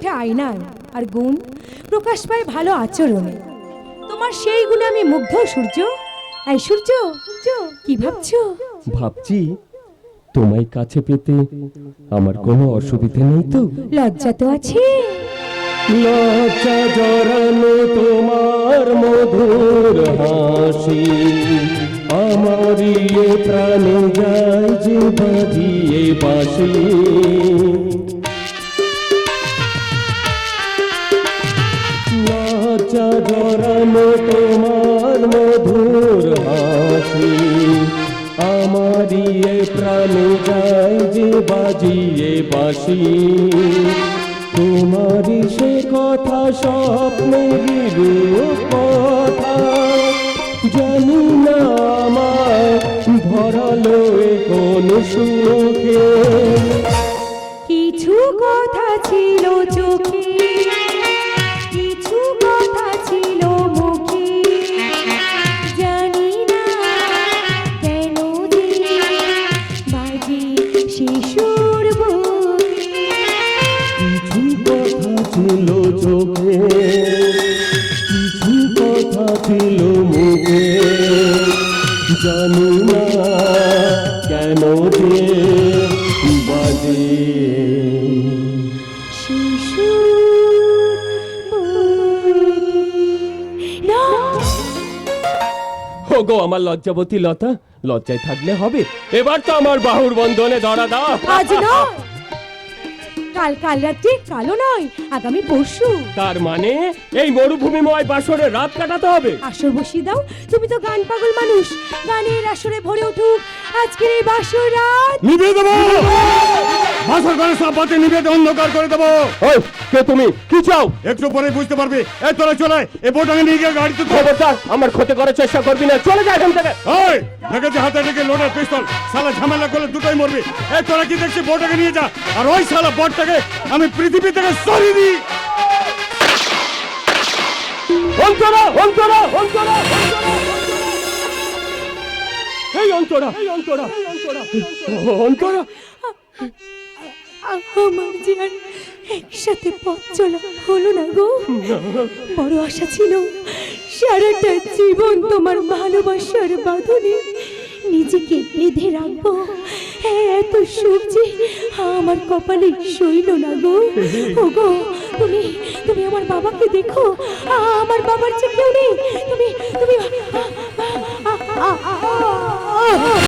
ওঠে আয়নায়। আর গুণ প্রকাশ পায় ভালো আচরণে। তোমার সেই গুণে আমি মুগ্ধ সূর্য। এই সূর্য কি ভাবছ? ভাবছি তোমায় কাছে পেতে আমার কোনো অসুবিধা নেই তো? লজ্জা তো আছে। লজ্জা জড়ানো তোমার মধুর হাসি। আমারই প্রাণে যায় যে বাজিয়ে বাসি জড়ানো তোমার মধুর হাসি। আমারই এ প্রাণে যায় যে বাজিয়ে বাসি তোমারই সে কথা স্বপ্নেরই রূপ কথা। জানি না আমার ভরালো কোন সুখে কিছু কথা ছিল শিশুর কিছু কথা ছিল চোখে কিছু কথা ছিল মুখে। জানি না ওগো আমার লজ্জাবতী লতা লজ্জায় থাকলে হবে। এবার তো আমার বাহুর বন্ধনে ধরা দাও। আজ নয়। কাল কাল রাত্রে কালো নয় আগামী পরশু। তার মানে এই মরুভূমিময় বাসরে রাত কাটাতে হবে? আসর বসিয়ে দাও তুমি তো গান পাগল মানুষ। গানের আসরে ভরে উঠুক আজকের এই বাসর রাত নিভিয়ে দেবো। বাসর ঘরে সব বাতি নিভিয়ে দিয়ে অন্ধকার করে দেবো। ওই কে তুমি? কি চাও? একটু পরে বুঝতে পারবি। এই তোরা চলে এ বোটাকে নিয়ে গিয়ে গাড়িতে তো খবরদার আমার ক্ষতি করার চেষ্টা করবি না। চলে যা এখান থেকে। ওই দেখেছি হাতে ডেকে লোডের পিস্তল শালা ঝামেলা করলে দুটোই মরবি। এই তোরা কি দেখছি বোটাকে নিয়ে যা? আর ওই শালা বটটাকে আমি পৃথিবী থেকে সরিয়ে দিই। অন্তরা অন্তরা অন্তরা অন্তরা! এই অন্তরা এই অন্তরা এই অন্তরা। অন্তরা। আমার যে আর একসাথে পথ চলা হলো না গো। বড় আশা ছিল সারাটা জীবন তোমার ভালোবাসার বাঁধনে নিজেকে বেঁধে রাখব। এত সুখ যে আমার কপালে সইল না গো। ও গো তুমি তুমি আমার বাবাকে দেখো। আমার বাবার যে কেউ নেই। তুমি তুমি